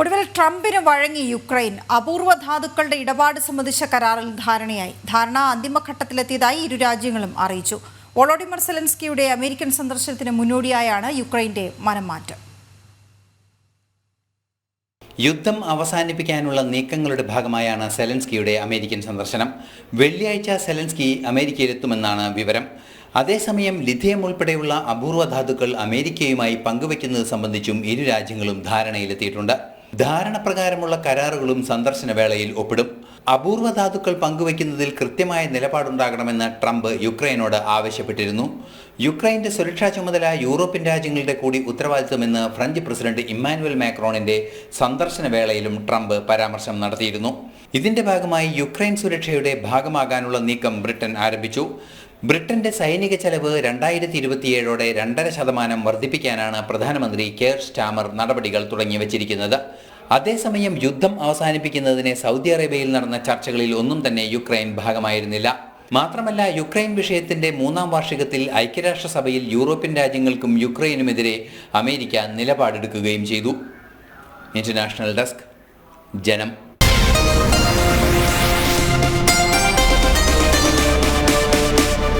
ഒടുവിൽ ട്രംപിന് വഴങ്ങി യുക്രൈൻ അപൂർവ ധാതുക്കളുടെ ഇടപാട് സംബന്ധിച്ച കരാറിൽ ധാരണയായി. ധാരണ അന്തിമഘട്ടത്തിലെത്തിയതായി ഇരു രാജ്യങ്ങളും അറിയിച്ചു. വോളോഡിമർ സെലൻസ്കിയുടെ അമേരിക്കൻ സന്ദർശനത്തിന് മുന്നോടിയായാണ് യുക്രൈന്റെ മനംമാറ്റം. യുദ്ധം അവസാനിപ്പിക്കാനുള്ള നീക്കങ്ങളുടെ ഭാഗമായാണ് സെലൻസ്കിയുടെ അമേരിക്കൻ സന്ദർശനം. വെള്ളിയാഴ്ച സെലൻസ്കി അമേരിക്കയിലെത്തുമെന്നാണ് വിവരം. അതേസമയം ലിഥിയം ഉൾപ്പെടെയുള്ള അപൂർവ ധാതുക്കൾ അമേരിക്കയുമായി പങ്കുവയ്ക്കുന്നത് സംബന്ധിച്ചും ഇരു രാജ്യങ്ങളും ധാരണയിലെത്തിയിട്ടുണ്ട്. ധാരണ പ്രകാരമുള്ള കരാറുകളും സന്ദർശന വേളയിൽ ഒപ്പിടും. അപൂർവ ധാതുക്കൾ പങ്കുവയ്ക്കുന്നതിൽ കൃത്യമായ നിലപാടുണ്ടാകണമെന്ന് ട്രംപ് യുക്രൈനോട് ആവശ്യപ്പെട്ടിരുന്നു. യുക്രൈന്റെ സുരക്ഷാ ചുമതല യൂറോപ്യൻ രാജ്യങ്ങളുടെ കൂടി ഉത്തരവാദിത്തമെന്ന് ഫ്രഞ്ച് പ്രസിഡന്റ് ഇമ്മാനുവൽ മാക്രോണിന്റെ സന്ദർശന വേളയിലും ട്രംപ് പരാമർശം നടത്തിയിരുന്നു. ഇതിന്റെ ഭാഗമായി യുക്രൈൻ സുരക്ഷയുടെ ഭാഗമാകാനുള്ള നീക്കം ബ്രിട്ടൻ ആരംഭിച്ചു. ബ്രിട്ടന്റെ സൈനിക ചെലവ് രണ്ടായിരത്തി ഇരുപത്തിയേഴോടെ രണ്ടര ശതമാനം വർദ്ധിപ്പിക്കാനാണ് പ്രധാനമന്ത്രി കെയർ സ്റ്റാമർ നടപടികൾ തുടങ്ങി വച്ചിരിക്കുന്നത്. അതേസമയം യുദ്ധം അവസാനിപ്പിക്കുന്നതിന് സൗദി അറേബ്യയിൽ നടന്ന ചർച്ചകളിൽ ഒന്നും തന്നെ യുക്രൈൻ ഭാഗമായിരുന്നില്ല. മാത്രമല്ല യുക്രൈൻ വിഷയത്തിന്റെ മൂന്നാം വാർഷികത്തിൽ ഐക്യരാഷ്ട്രസഭയിൽ യൂറോപ്യൻ രാജ്യങ്ങൾക്കും യുക്രൈനുമെതിരെ അമേരിക്ക നിലപാടെടുക്കുകയും ചെയ്തു. ഇന്റർനാഷണൽ ഡെസ്ക് ജനം